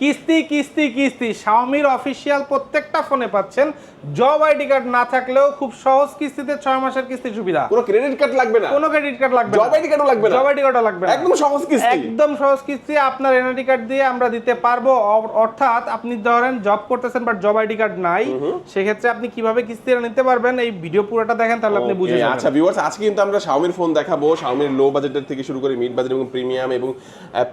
কিস্তি কিস্তি কিস্তি। শাওমির অফিসিয়াল প্রত্যেকটা ফোনে পাচ্ছেন। জব আইডি কার্ড না থাকলেও খুব সহজ কিস্তিতে ছয় মাসের কিস্তি সুবিধা। কোনো ক্রেডিট কার্ড লাগবে না। কোনো ক্রেডিট কার্ড লাগবে জব আইডি কার্ডও লাগবে না। জব আইডি কার্ডও লাগবে না। একদম সহজ কিস্তি। একদম সহজ কিস্তি। আপনার এনআইডি কার্ড দিয়ে আমরা দিতে পারব। অর্থাৎ আপনি ধরেন জব করতেছেন বাট জব আইডি কার্ড নাই। সেক্ষেত্রে আপনি কীভাবে কিস্তিটা নিতে পারবেন? এই ভিডিও পুরোটা দেখেন তাহলে আপনি বুঝে যাবেন। আচ্ছা ভিউয়ার্স আজকে কিন্তু আমরা শাওমির ফোন দেখাবো। শাওমির লো বাজেটের থেকে শুরু করে মিড বাজেট এবং প্রিমিয়াম এবং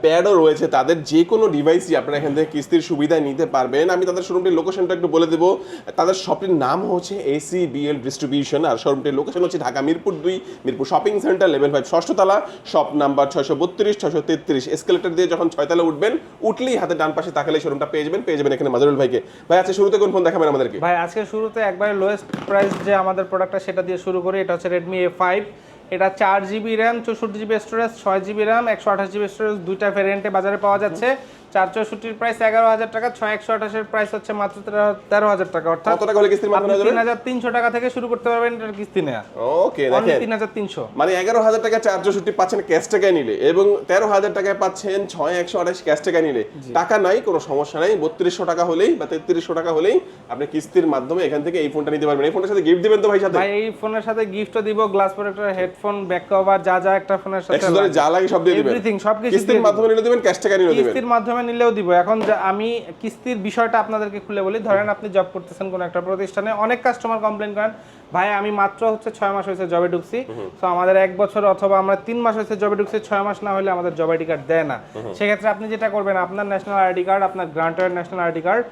প্যাডও রয়েছে। তাদের যে কোনো ডিভাইসই আপনারা এখান থেকে কিস্তির সুবিধা নিতে পারবেন। আমি তাদের শোরুমটির লোকেশনটা একটু বলে দেবো। তাদের শপটির নাম হচ্ছে এসি বিএল ডিস্ট্রিবিউশন আর শোরুমটির লোকেশন হচ্ছে ঢাকা মিরপুর দুই, Mirpur shopping centre level five ষষ্ঠতলা shop number ছয়শো বত্রিশ, ছয়শো তেত্রিশ। এসকেলেটার দিয়ে যখন ছয়তলা উঠবেন উঠলেই হাতে ডান পাশে তাকালে শোরুমটা পেয়ে যাবেন পেয়ে যাবেন এখানে মাজরুল ভাইকে। ভাই আচ্ছা শুরুতে কোন ফোন দেখাবেন আমাদেরকে? ভাই, আজকে শুরুতে একবারে লোয়েস্ট প্রাইস যে আমাদের প্রোডাক্টটা সেটা দিয়ে শুরু করি, এটা হচ্ছে রেডমি এ ফাইভ এটা চার জিবি র্যাম চৌষট্টি জিবি স্টোরেজ ছয় জিবি র্যাম একশো আঠাশ জিবি স্টোরেজ দুইটা ভ্যারিয়েন্টে বাজারে পাওয়া যাচ্ছে। চার চৌষট্টির প্রাইস এগারো হাজার টাকা ছয় একশো আঠাশের প্রাইস হচ্ছে মাত্র তেরো- হাজার টাকা। অর্থাৎ কত টাকা হলে কিস্তির মাধ্যমে আপনি যাবে তিন হাজার তিনশো টাকা থেকে শুরু করতে পারবেন এটার কিস্তি নেওয়া ওকে দেখেন। তিন হাজার তিনশো। মানে এগারো হাজার টাকা চার চৌষট্টি পাচ্ছেন ক্যাশ টাকায় নিলে এবং তেরো হাজার টাকায় পাচ্ছেন ছয় একশো আঠাশ ক্যাশ টাকায় নিলে। টাকা নাই কোনো সমস্যা নাই। বত্রিশশো টাকা হলেই বা তেত্রিশশো টাকা হলেই আপনি কিস্তির মাধ্যমে এখান থেকে এই ফোনটা নিতে পারবেন। এই ফোনের সাথে গিফট দিবেন তো ভাই সাথে? ভাই এই ফোনের সাথে গিফটও দিব glass protector headphone back cover যা যা একটা ফোনের সাথে যা লাগে সব দিয়ে দিবেন। Everything, সবকিছু কিস্তির মাধ্যমে নিলে দিবেন ক্যাশ টাকা নিলে দিবেন। কিস্তির মাধ্যমে নিলেও দিব। এখন আমি কিস্তির বিষয়টা আপনাদেরকে খুলে বলি। ধরেন আপনি জব করতেছেন কোনো একটা প্রতিষ্ঠানে অনেক কাস্টমার কমপ্লেন করেন ভাই আমি মাত্র হচ্ছে ছয় মাস হয়েছে জবে ঢুকছি। তো আমাদের এক বছর অথবা আমরা তিন মাস হয়েছে জবে ঢুকছি ছয় মাস না হলে আমাদের জব আইডি কার্ড দেয় না। সেক্ষেত্রে আপনি যেটা করবেন আপনার ন্যাশনাল আইডি কার্ড আপনার গ্রান্টের ন্যাশনাল আইডি কার্ড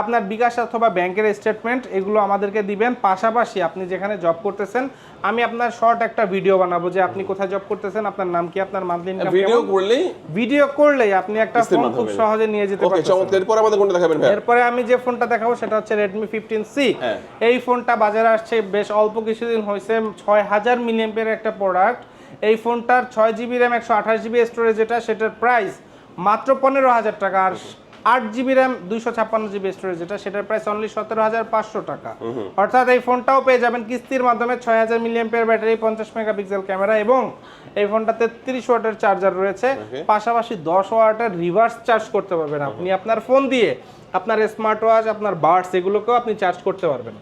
আপনার বিকাশ অথবা ব্যাংকের স্টেটমেন্ট এগুলো আমাদেরকে দিবেন। পাশাপাশি আপনি যেখানে জব করতেছেন আমি আপনার শর্ট একটা ভিডিও বানাবো যে আপনি কোথায় জব করতেছেন আপনার নাম কি আপনার মান্থলি ইনকাম ভিডিও করলেই ভিডিও করলেই আপনি একটা খুব। সহজে নিয়ে যেতে পারবেন ওকে চমৎকার। এরপর আমাদের কোনটা দেখাবেন ভাই? এরপরে আমি যে ফোনটা দেখাবো সেটা হচ্ছে রেডমি ফিফটিন সি হ্যাঁ। এই ফোনটা বাজারে আসছে বেশ অল্প কিছুদিন হয়েছে ছয় হাজার মিলিয়ম্পের একটা প্রোডাক্ট এই ফোনটার ছয় জিবি র্যাম একশো আঠাশ জিবি স্টোরেজ এটা সেটার প্রাইস মাত্র পনেরো হাজার টাকা। আর আট জিবি র্যাম দুইশো ছাপ্পান্ন জিবি স্টোরেজ যেটা সেটার প্রাইস অনলি সতেরো হাজার পাঁচশো টাকা। অর্থাৎ এই ফোনটাও পেয়ে যাবেন কিস্তির মাধ্যমে ছয় হাজার মিলিয়ম্পের ব্যাটারি পঞ্চাশ মেগাপিক্সেল ক্যামেরা এবং এই ফোনটা তেত্রিশ ওয়াটের চার্জার রয়েছে। পাশাপাশি দশ ওয়াটের রিভার্স চার্জ করতে পারবেন আপনি আপনার ফোন দিয়ে। আপনার স্মার্ট ওয়াচ আপনার বার্ডস এগুলোকেও আপনি চার্জ করতে পারবেন।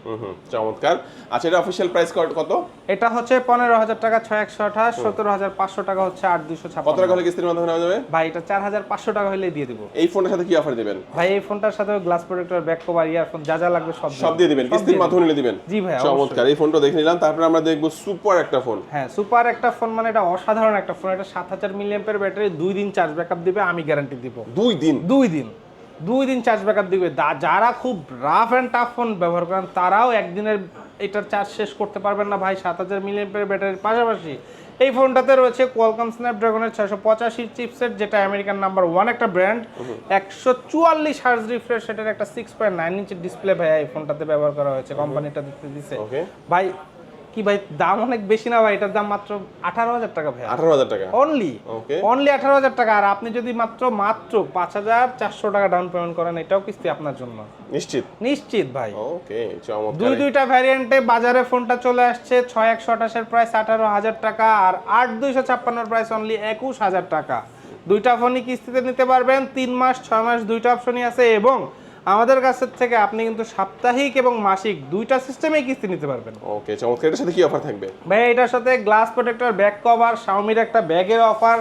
চমৎকার। আচ্ছা এটা অফিসিয়াল প্রাইস কত? এটা হচ্ছে পনেরো হাজার টাকা ছয় একশো আঠাশ সতেরো হাজার পাঁচশো টাকা হচ্ছে আট দুশো কত টাকা হলে কিস্তির মাধ্যমে নেওয়া যাবে? ভাই এটা চার হাজার পাঁচশো টাকা হলে দিয়ে দিব। এই ফোনের সাথে কি অফার দিবেন? ভাই এই ফোনটার সাথে glass protector back cover earphone যা যা লাগবে সব সব দিয়ে দিবেন কিস্তির মাধ্যমে নিলে দিবেন? জি ভাই, চমৎকার এই ফোনটা দেখে নিলাম। তারপরে আমরা দেখব সুপার একটা ফোন হ্যাঁ সুপার একটা ফোন মানে এটা অসাধারণ একটা ফোন এটা সাত হাজার মিলিয়ামের ব্যাটারি দুই দিন চার্জ ব্যাকআপ দিবে আমি গ্যারান্টি দিব। দুই দিন? দুই দিন। দুই দিন চার্জ ব্যাকআপ দিবে। যারা খুব রাফ অ্যান্ড টাফ ফোন ব্যবহার করেন তারাও একদিনের এটার চার্জ শেষ করতে পারবেন না ভাই। সাত হাজার মিলিয়ামের ব্যাটারির পাশাপাশি। এই ফোনটাতে রয়েছে কোয়ালকম স্ন্যাপড্রাগনের ছয়শো পঁচাশি চিপসেট যেটা আমেরিকান নাম্বার ওয়ান একটা ব্র্যান্ড একশো চুয়াল্লিশ হার্জ রিফ্রেশ সেটার একটা সিক্স পয়েন্ট নাইন ইঞ্চের ডিসপ্লে ভাই এই ফোনটাতে ব্যবহার করা হয়েছে কোম্পানিটা দিতে দিছে। ভাই কি ভাই দাম অনেক বেশি না ভাই? এটার দাম মাত্র আঠারো হাজার টাকা ভাই আঠারো হাজার টাকা? অনলি. অনলি আঠারো হাজার টাকা। আর আপনি যদি মাত্র মাত্র পাঁচ হাজার চারশো টাকা ডাউন পেমেন্ট করেন এটাও কিস্তি আপনার জন্য। নিশ্চিত? নিশ্চিত ভাই। ওকে দুই দুইটা ভ্যারিয়েন্টে বাজারে ফোনটা চলে আসছে ছয় একশো আঠাশের প্রাইস আঠারো হাজার টাকা আর আট দুইশো ছাপ্পান্নর প্রাইস অনলি একুশ হাজার টাকা। দুইটা ফোনই কিস্তিতে নিতে পারবেন তিন মাস ছয় মাস দুইটা অপশনই আছে এবং আমাদের কাছের থেকে আপনি কিন্তু সাপ্তাহিক এবং মাসিক দুইটা সিস্টেমেই কিস্তি নিতে পারবেন। ওকে চমৎকার। এটার সাথে কি অফার থাকবে? ভাই এটার সাথে গ্লাস প্রোটেক্টর ব্যাক কভার শাওমির একটা ব্যাগের অফার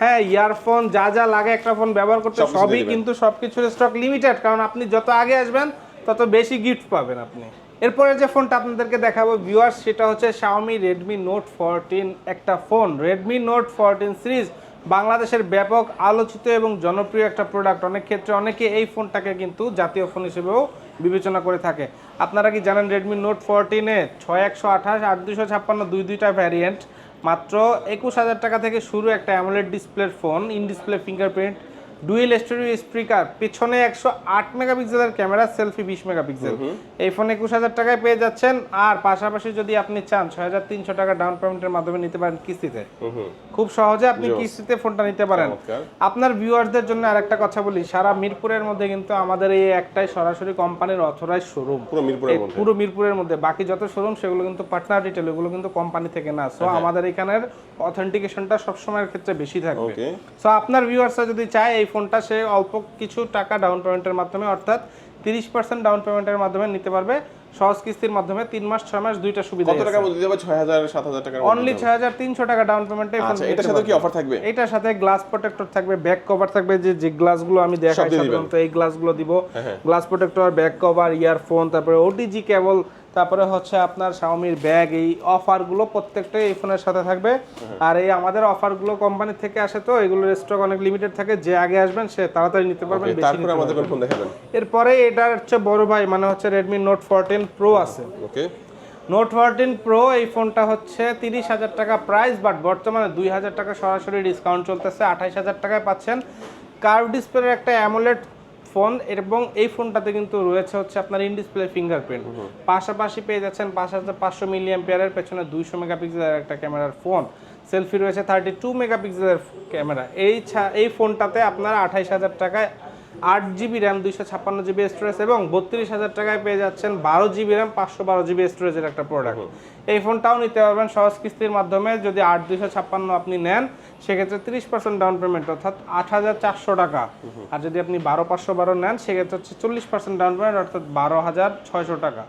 হ্যাঁ ইয়ারফোন যা যা লাগে একটা ফোন ব্যবহার করতে সবই। কিন্তু সবকিছুর স্টক লিমিটেড কারণ আপনি যত আগে আসবেন তত বেশি গিফট পাবেন আপনি। এরপরে যে ফোনটা আপনাদেরকে দেখাবো ভিউয়ার্স সেটা হচ্ছে শাওমি রেডমি নোট ফোরটিন একটা ফোন রেডমি নোট 14 সিরিজ বাংলাদেশের ব্যাপক আলোচিত এবং জনপ্রিয় একটা প্রোডাক্ট অনেক ক্ষেত্রে অনেকে এই ফোনটাকে কিন্তু জাতীয় ফোন হিসেবেও বিবেচনা করে থাকে। আপনারা কি জানেন রেডমি নোট ফোরটিনে ছয় একশো আঠাশ, আট দুশো ছাপ্পান্ন, দুই দুইটা ভ্যারিয়েন্ট মাত্র একুশ হাজার টাকা থেকে শুরু একটা অ্যামোলেড ডিসপ্লের phone in display fingerprint dual stereo speaker পিছনে একশো আট মেগাপিক্সেলের ক্যামেরা সেলফি বিশ মেগাপিক্সেল এই ফোন একুশ হাজার টাকায় পেয়ে যাচ্ছেন। আর পাশাপাশি যদি আপনি চান ছয় হাজার তিনশো টাকা ডাউন পেমেন্টের মাধ্যমে নিতে পারেন কিস্তিতে। খুব সহজে আপনি কিস্তিতে ফোনটা নিতে পারেন। আপনার ভিউয়ারদের জন্য আরেকটা কথা বলি সারা মিরপুরের মধ্যে কিন্তু আমাদের এই একটাই সরাসরি কোম্পানির অথরাইজ শোরুম পুরো মিরপুরের মধ্যে। বাকি যত শোরুম সেগুলো কিন্তু পার্টনার রিটেল এগুলো কিন্তু কোম্পানি থেকে না। সো আমাদের এখানের অথেন্টিকেশনটা সবসময়ের ক্ষেত্রে বেশি থাকবে। সো আপনার ভিউয়ার্সরা যদি চায় এই ফোনটা সে অল্প কিছু টাকা ডাউন পেমেন্টের মাধ্যমে অর্থাৎ তিরিশ পার্সেন্ট ডাউন পেমেন্টের মাধ্যমে নিতে পারবে। সহজ কিস্তির মাধ্যমে তিন মাস ছয় মাস দুইটা সুবিধা কত মধ্যে দিতে হবে ছয় হাজার সাত হাজার মধ্যে অনলি ছয় হাজার তিনশো টাকা ডাউন পেমেন্টে আচ্ছা এটার সাথে কি অফার থাকবে? এটার সাথে গ্লাস প্রোটেক্টর থাকবে ব্যাক কভার থাকবে যে যে গ্লাসগুলো আমি দেখাই। সাধারণত এই গ্লাসগুলো দিব। Glass protector back cover earphone তারপরে ওটিজি কেবল তারপরে হচ্ছে আপনার শাওমির ব্যাগ এই অফারগুলো প্রত্যেকটাই এই ফোনের সাথে থাকবে। আর এই আমাদের অফারগুলো কোম্পানি থেকে আসে তো এগুলোর স্টক অনেক লিমিটেড থাকে যে আগে আসবেন সে তাড়াতাড়ি নিতে পারবেন Okay, বেশি তারপরে আমাদের ফোন দেখাবেন। এরপরে এটার হচ্ছে বড় ভাই মানে হচ্ছে রেডমি নোট ফোরটিন প্রো আছে। ওকে নোট ফোরটিন প্রো এই ফোনটা হচ্ছে তিরিশ হাজার টাকা প্রাইস বাট বর্তমানে দুই হাজার টাকা সরাসরি ডিসকাউন্ট চলতেছে আঠাইশ হাজার টাকায় পাচ্ছেন। কার্ভ ডিসপ্লের একটা অ্যামোলেড ফোন এবং এই ফোনটাতে কিন্তু রয়েছে হচ্ছে আপনার ইন ডিসপ্লে ফিঙ্গারপ্রিন্ট পাশাপাশি পেয়ে যাচ্ছেন পাঁচ হাজার পাঁচশো মিলিয়াম পেয়ারের পেছনে দুইশো মেগাপিক্সেলের একটা ক্যামেরার ফোন। সেলফি রয়েছে থার্টি টু মেগাপিক্সেলের ক্যামেরা। এই ছা- এই ফোনটাতে আপনার আঠাইশ হাজার টাকায় আট জিবি র্যাম দুইশো ছাপ্পান্ন জিবি স্টোরেজ এবং বত্রিশ হাজার টাকায় পেয়ে যাচ্ছেন বারো জিবি র্যাম পাঁচশো বারো জিবি স্টোরেজের একটা প্রোডাক্ট এই ফোনটাও নিতে পারবেন সহজ কিস্তির মাধ্যমে। যদি আট দুইশো ছাপ্পান্ন আপনি নেন সেক্ষেত্রে তিরিশ পার্সেন্ট ডাউন পেমেন্ট অর্থাৎ আট হাজার চারশো টাকা। আর যদি আপনি বারো পাঁচশো বারো নেন সেক্ষেত্রে হচ্ছে চল্লিশ পার্সেন্ট ডাউন পেমেন্ট অর্থাৎ বারো হাজার ছয়শো টাকা।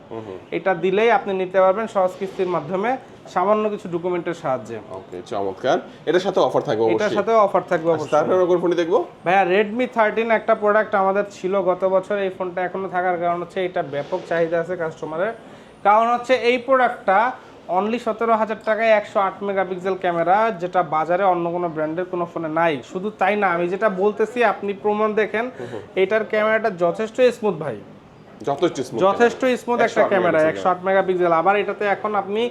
এটা দিলেই আপনি নিতে পারবেন সহজ কিস্তির মাধ্যমে। সামান্য কিছু ডকুমেন্টের সাহায্যে। ওকে চমৎকার। এটার সাথে অফার থাকবে অবশ্যই। এটার সাথে অফার থাকবে অবশ্যই তারপরে আমরা কোন ফোনটি দেখব? ভাইয়া রেডমি থার্টিন একটা প্রোডাক্ট আমাদের ছিল গত বছর এই ফোনটা এখনও থাকার কারণ হচ্ছে এটা ব্যাপক চাহিদা আছে কাস্টমারের কারণ হচ্ছে এই প্রোডাক্টটা অনলি সতেরো হাজার টাকায় একশো আট মেগাপিক্সেল ক্যামেরা যেটা বাজারে অন্য কোনো ব্র্যান্ডের কোনো ফোনে নাই। শুধু তাই না আমি যেটা বলতেছি আপনি প্রমাণ দেখেন এটার ক্যামেরাটা যথেষ্ট স্মুথ ভাই। যথেষ্ট স্মুথ একটা ক্যামেরা একশো আট মেগাপিক্সেল আবার এটাতে এখন আপনি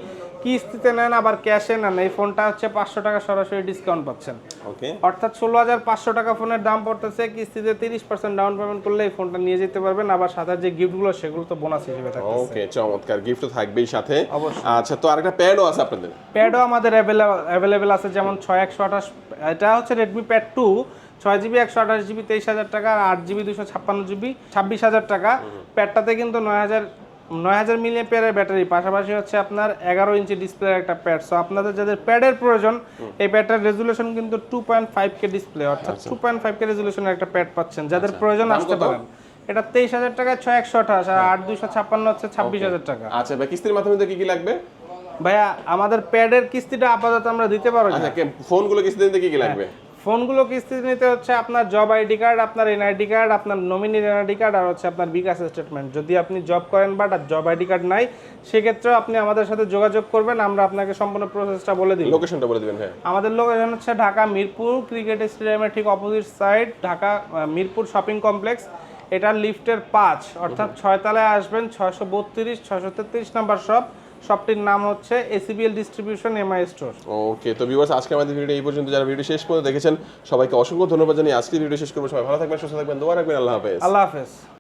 কিস্তিতে নেন আবার ক্যাশে নেন। এই ফোনটা হচ্ছে পাঁচশো টাকা সরাসরি ডিসকাউন্ট পাচ্ছেন। ওকে অর্থাৎ ষোলো হাজার পাঁচশো টাকা ফোনের দাম পড়তেছে কিস্তিতে তিরিশ পার্সেন্ট ডাউন পেমেন্ট করলে এই ফোনটা নিয়ে যেতে পারবেন। আবার সাথে যে গিফটগুলো সেগুলো তো বোনাস হিসেবে থাকে ওকে চমৎকার। গিফট তো থাকবেই সাথে। আচ্ছা তো আরেকটা প্যাডও আছে আপনাদের? প্যাডও আমাদের অ্যাভেলেবেল আছে যেমন ছয় একশো আঠাশ এটা হচ্ছে রেডমি প্যাড টু ছয় জিবি একশো আঠাশ জিবি তেইশ হাজার টাকা আর আট জিবি দুশো ছাপ্পান্ন জিবি ছাব্বিশ হাজার টাকা। প্যাডটাতে কিন্তু নয় হাজার নয় হাজার মিলিয়ন পেয়ারের ব্যাটারি পাশাপাশি হচ্ছে আপনার এগারো ইঞ্চি ডিসপ্লের একটা প্যাড সো আপনাদের যাদের প্যাডের প্রয়োজন এই প্যাডটার রেজুলেশন কিন্তু two point five K display অর্থাৎ টু পয়েন্ট ফাইভ কে রেজুলেশনের একটা প্যাড পাচ্ছেন। যাদের প্রয়োজন আসতে? পারেন। এটা তেইশ হাজার টাকা ছয় একশো আঠাশ আর আট দুশো ছাপ্পান্ন হচ্ছে ছাব্বিশ হাজার টাকা। আচ্ছা ভাই কিস্তির মাধ্যমে কি কি লাগবে? ভাইয়া আমাদের প্যাডের কিস্তিটা আপাতত আমরা দিতে পারব না। আচ্ছা ফোনগুলো কিস্তি দিতে কি কি লাগবে? ফোনগুলো কিস্তিতে নিতে হচ্ছে আপনার জব আইডি কার্ড আপনার এনআইডি কার্ড আপনার নমিনির এনআইডি কার্ড আর হচ্ছে আপনার বিকাশ স্টেটমেন্ট যদি আপনি জব করেন বাট আর জব আইডি কার্ড নাই সেক্ষেত্রেও আপনি আমাদের সাথে যোগাযোগ করবেন আমরা আপনাকে সম্পূর্ণ প্রসেসটা বলে দিই লোকেশনটা বলে দিবেন ভাই আমাদের লোকেশন হচ্ছে ঢাকা মিরপুর ক্রিকেট স্টেডিয়ামের ঠিক opposite side Dhaka Mirpur shopping complex এটার লিফটের পাঁচ অর্থাৎ ছয়তলায় আসবেন ছয়শো বত্রিশ ছয়শো তেত্রিশ নাম্বার শপ শপটির নাম হচ্ছে ACBL distribution MI store okay তো ভিউয়ার্স আজকে আমাদের ভিডিও এই পর্যন্ত। যারা ভিডিও শেষ পর্যন্ত দেখেছেন সবাইকে অসংখ্য ধন্যবাদ জানিয়ে আজকে ভিডিও শেষ করব। সবাই ভালো থাকবেন সুস্থ থাকবেন দোয়া রাখবেন আল্লাহ হাফেজ। আল্লাহ হাফেজ।